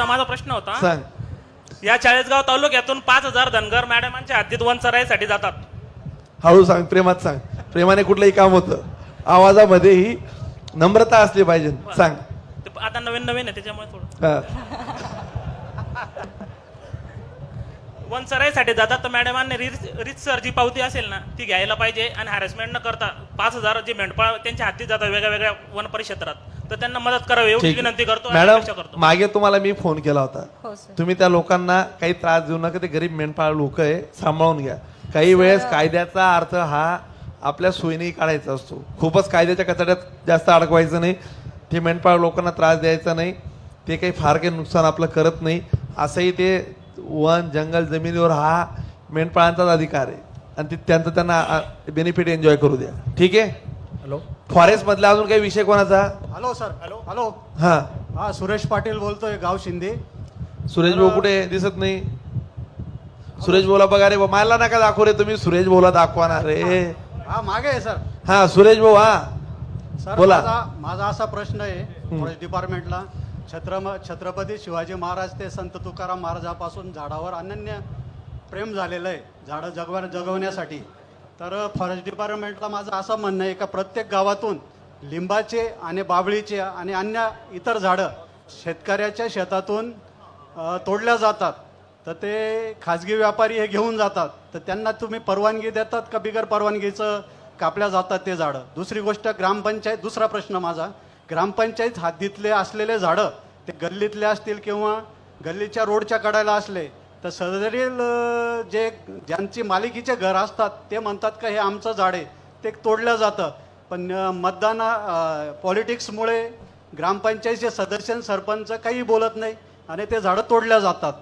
दादा माझा प्रश्न होता. सांग. या चाळीसगाव तालुक्यातून पाच हजार धनगर मॅडमांच्या हद्दीत वन चराईसाठी जातात. हळू सांग प्रेमात सांग. प्रेमाने कुठलंही काम होतं. आवाजामध्ये ही नम्रता असली पाहिजे. सांग. ते आता नवीन नवीन आहे त्याच्यामुळे थोडं. हा. वन चराईसाठी जातात तर मॅडमांनी रितसर जी पावती असेल ना ती घ्यायला पाहिजे आणि हॅरेसमेंट न करता पाच हजार जे मेंढपाळ त्यांच्या हाती जातात वेगळ्या वेगळ्या वन परिक्षेत्रात तर त्यांना मदत करावी एवढी ठीक विनंती करतो आणि मॅडम करतो. मागे तुम्हाला मी फोन केला होता. हो सर तुम्ही त्या लोकांना काही त्रास देऊ नका ते गरीब मेंढपाळ लोक आहे सांभाळून घ्या. काही वेळेस कायद्याचा अर्थ हा आपल्या सोयीने काढायचा असतो. खूपच कायद्याच्या कचड्यात जास्त अडकवायचं नाही ते मेंढपाळ लोकांना त्रास द्यायचा नाही ते काही फार काही नुकसान आपलं करत नाही असंही ते वन जंगल जमिनीवर हा मेंढपाळांचाच अधिकार आहे. आणि ते त्यांचं त्यांना बेनिफिट एन्जॉय करू द्या. ठीक आहे? हॅलो. फॉरेस्ट मधला अजून काही विषय कोणाचा? Hello sir. हॅलो. हॅलो. हा. हा सुरेश पाटील बोलतोय गाव शिंदे. सुरेश भाऊ कुठे? दिसत नाही. सुरेश बोला बघा रे मला नका दाखवू रे तुम्ही. सुरेश बोला दाखवा ना रे. हा. मागे आहे सर. हा सुरेश भाऊ हा. सर बोला. माझा असा प्रश्न आहे फॉरेस्ट डिपार्टमेंटला. छत्रम छत्रपती शिवाजी महाराज ते संत तुकाराम महाराजापासून झाडावर अनन्य प्रेम झालेलं आहे झाडं जगवा जगवण्यासाठी. तर फॉरेस्ट डिपार्टमेंटला माझं असं म्हणणं आहे का प्रत्येक गावातून लिंबाचे आणि बाबळीचे आणि अन्य इतर झाडं शेतकऱ्याच्या शेतातून तोडल्या जातात. तर ते खाजगी व्यापारी हे घेऊन जातात. तर त्यांना तुम्ही परवानगी देतात का बिगर परवानगीचं कापल्या जातात ते झाडं? दुसरी गोष्ट ग्रामपंचायत दुसरा प्रश्न माझा ग्रामपंचायत हद्दीतले असलेले झाडं ते गल्लीतले असतील किंवा गल्लीच्या रोडच्या कडायला असले तर सदरील जे ज्यांची मालिकीचे घर असतात ते म्हणतात का हे आमचं झाड आहे ते तोडलं जातं. पण मतदान पॉलिटिक्समुळे ग्रामपंचायतचे सदस्य सरपंच काही बोलत नाही आणि ते झाडं तोडल्या जातात.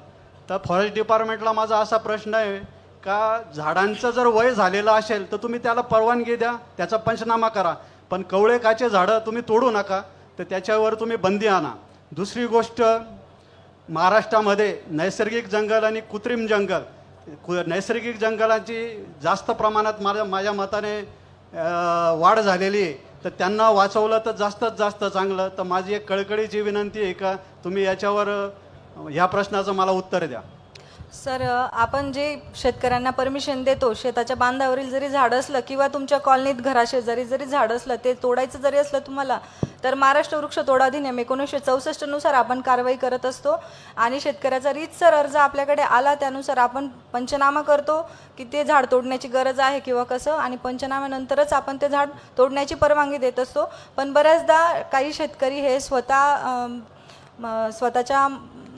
तर फॉरेस्ट डिपार्टमेंटला माझा असा प्रश्न आहे का झाडांचं जर वय झालेलं असेल तर तुम्ही त्याला परवानगी द्या त्याचा पंचनामा करा. पण कवळे काचे झाडं तुम्ही तोडू नका तर त्याच्यावर तुम्ही बंदी आणा. दुसरी गोष्ट महाराष्ट्रामध्ये नैसर्गिक जंगल आणि कृत्रिम जंगल कु- नैसर्गिक जंगलाची जास्त प्रमाणात माझ्या माझ्या मताने वाढ झालेली आहे. तर त्यांना वाचवलं तर जास्तच जास्त चांगलं. तर माझी एक कळकळीची विनंती आहे का तुम्ही याच्यावर ह्या प्रश्नाचं मला उत्तर द्या. सर आपण जे शेतकऱ्यांना परमिशन देतो शेताच्या बांधावरील जरी झाड असलं किंवा तुमच्या कॉलनीत घराशेजारी जरी झाड असलं ते तोडायचं जरी असलं तुम्हाला तर महाराष्ट्र वृक्ष तोड अधिनियम एकोणीसशे चौसष्टनुसार आपण कारवाई करत असतो. आणि शेतकऱ्याचा रीतसर अर्ज आपल्याकडे आला त्यानुसार आपण पंचनामा करतो की ते झाड तोडण्याची गरज आहे किंवा कसं आणि पंचनाम्यानंतरच आपण ते झाड तोडण्याची परवानगी देत असतो. पण बऱ्याचदा काही शेतकरी हे स्वतः स्वतःच्या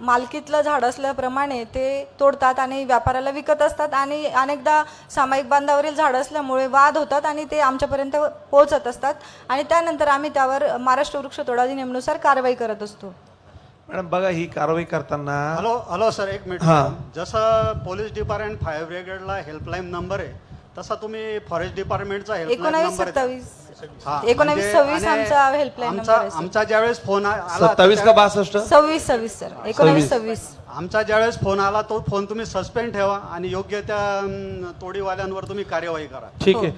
मालकीतलं झाड असल्याप्रमाणे ते तोडतात आणि व्यापाराला विकत असतात आणि अनेकदा सामायिक बांधावरील झाड असल्यामुळे वाद होतात आणि ते आमच्यापर्यंत पोहोचत असतात. आणि त्यानंतर आम्ही त्यावर महाराष्ट्र वृक्ष तोड अधिनियमनुसार कारवाई करत असतो. मॅडम बघा ही कारवाई करताना हॅलो हॅलो सर एक मिनिट. हा. जसं पोलीस डिपार्टमेंट फायर ब्रिगेडला हेल्पलाईन नंबर आहे तसा तुम्ही फॉरेस्ट डिपार्टमेंटचा हेल्पलाईन एकोणावीस नंबर सत्तावीस. हा, एकोणावीस म्हणजे- सव्वीस आणि आमचा हेल्पलाईन आमचा नंबर आहे सर. आमचा ज्यावेळेस फोन आ- आला सत्तावीस का बासष्ट? सव्वीस सव्वीस सर एकोणावीस सव्वीस. आमचा ज्यावेळेस फोन आला तो फोन तुम्ही सस्पेंड ठेवा आणि योग्य त्या अं, तोडीवाल्यांवर तुम्ही कार्यवाही करा. ठीक हो. आहे